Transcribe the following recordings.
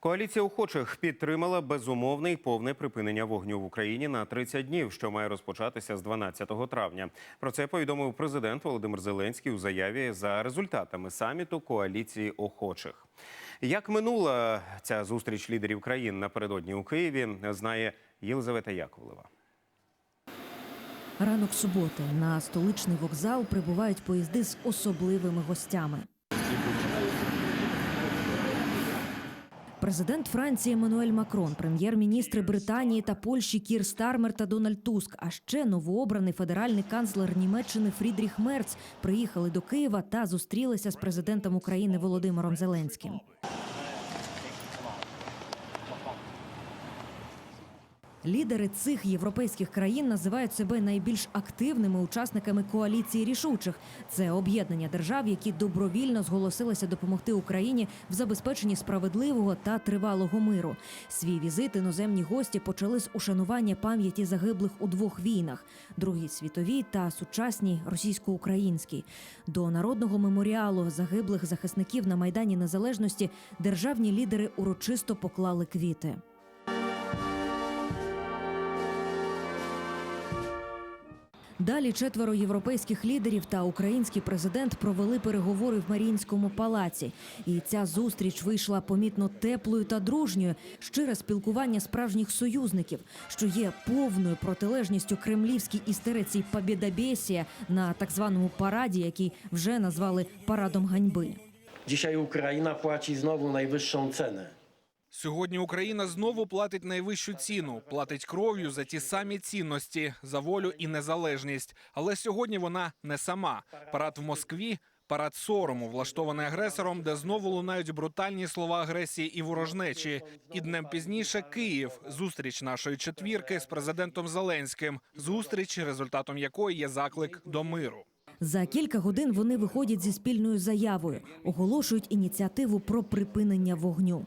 Коаліція охочих підтримала безумовне і повне припинення вогню в Україні на 30 днів, що має розпочатися з 12 травня. Про це повідомив президент Володимир Зеленський у заяві за результатами саміту коаліції охочих. Як минула ця зустріч лідерів країн напередодні у Києві, знає Єлизавета Яковлева. Ранок суботи на столичний вокзал прибувають поїзди з особливими гостями. Президент Франції Еммануель Макрон, прем'єр-міністри Британії та Польщі Кір Стармер та Дональд Туск, а ще новообраний федеральний канцлер Німеччини Фрідріх Мерц приїхали до Києва та зустрілися з президентом України Володимиром Зеленським. Лідери цих європейських країн називають себе найбільш активними учасниками коаліції рішучих. Це об'єднання держав, які добровільно зголосилися допомогти Україні в забезпеченні справедливого та тривалого миру. Свій візит іноземні гості почали з ушанування пам'яті загиблих у двох війнах: Другій світовій та сучасній російсько-українській. До народного меморіалу загиблих захисників на майдані Незалежності державні лідери урочисто поклали квіти. Далі четверо європейських лідерів та український президент провели переговори в Маріїнському палаці. І ця зустріч вийшла помітно теплою та дружньою, щире спілкування справжніх союзників, що є повною протилежністю кремлівській істериці «Побєдобєсія» на так званому параді, який вже назвали парадом ганьби. Dzisiaj Ukraina płaci znowu najwyższą cenę. Сьогодні Україна знову платить найвищу ціну, платить кров'ю за ті самі цінності, за волю і незалежність. Але сьогодні вона не сама. Парад в Москві. Парад сорому, влаштований агресором, де знову лунають брутальні слова агресії і ворожнечі. І днем пізніше Київ. Зустріч нашої четвірки з президентом Зеленським. Зустріч, результатом якої є заклик до миру. За кілька годин вони виходять зі спільною заявою, оголошують ініціативу про припинення вогню.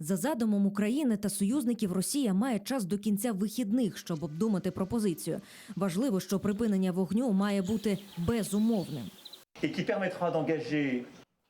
За задумом України та союзників Росія має час до кінця вихідних, щоб обдумати пропозицію. Важливо, що припинення вогню має бути безумовним. d'engager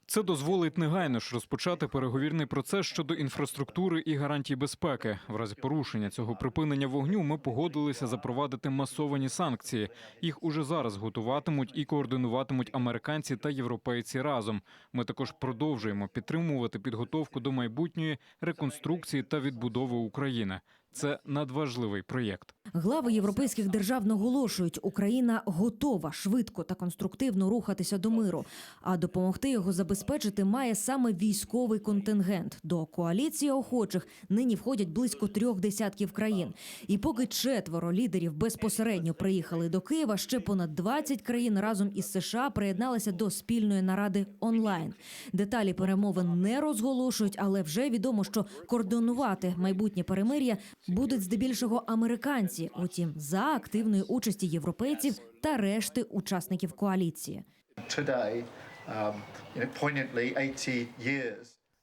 Це дозволить негайно ж розпочати переговірний процес щодо інфраструктури і гарантій безпеки. В разі порушення цього припинення вогню ми погодилися запровадити масовані санкції. Їх уже зараз готуватимуть і координуватимуть американці та європейці разом. Ми також продовжуємо підтримувати підготовку до майбутньої реконструкції та відбудови України. Це надважливий проєкт. Глави європейських держав наголошують, Україна готова швидко та конструктивно рухатися до миру, а допомогти його забезпечити має саме військовий контингент. До коаліції охочих нині входять близько трьох десятків країн. І поки четверо лідерів безпосередньо приїхали до Києва, ще понад 20 країн разом із США приєдналися до спільної наради онлайн. Деталі перемовин не розголошують, але вже відомо, що координувати майбутнє перемир'я будуть здебільшого американці. Утім, за активної участі європейців та решти учасників коаліції.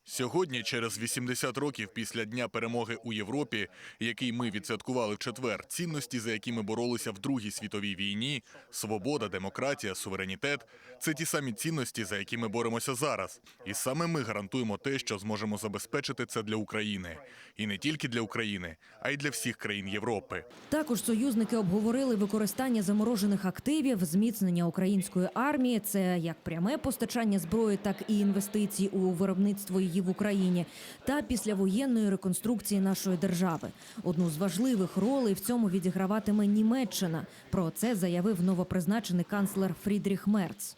Today, you know, poignantly 80 years. Сьогодні, через 80 років після дня перемоги у Європі, який ми відсвяткували в четвер, цінності, за які ми боролися в Другій світовій війні, свобода, демократія, суверенітет це ті самі цінності, за які ми боремося зараз. І саме ми гарантуємо те, що зможемо забезпечити це для України, і не тільки для України, а й для всіх країн Європи. Також союзники обговорили використання заморожених активів, зміцнення української армії. Це як пряме постачання зброї, так і інвестиції у виробництво в Україні, та післявоєнної реконструкції нашої держави. Одну з важливих ролей в цьому відіграватиме Німеччина. Про це заявив новопризначений канцлер Фрідріх Мерц.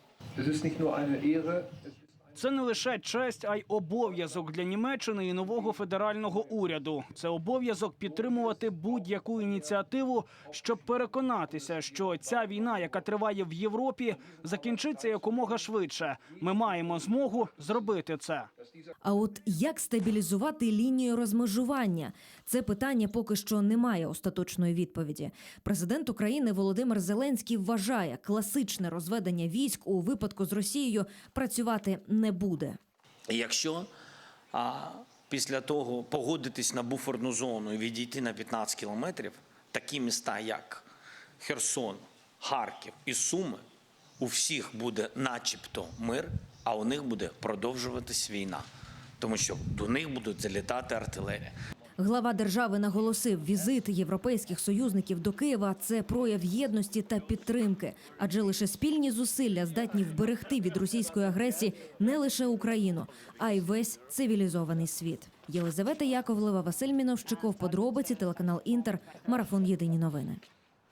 Це не лише честь, а й обов'язок для Німеччини і нового федерального уряду. Це обов'язок підтримувати будь-яку ініціативу, щоб переконатися, що ця війна, яка триває в Європі, закінчиться якомога швидше. Ми маємо змогу зробити це. А от як стабілізувати лінію розмежування? Це питання поки що не має остаточної відповіді. Президент України Володимир Зеленський вважає, класичне розведення військ у випадку з Росією працювати не буде. Якщо а, після того погодитись на буферну зону і відійти на 15 кілометрів, такі міста, як Херсон, Харків і Суми, у всіх буде начебто мир, а у них буде продовжуватись війна, тому що до них будуть залітати артилерія. Глава держави наголосив, візит європейських союзників до Києва це прояв єдності та підтримки, адже лише спільні зусилля здатні вберегти від російської агресії не лише Україну, а й весь цивілізований світ. Єлизавета Яковлева, Василь Міновщиков, подробиці, телеканал Інтер, марафон Єдині новини.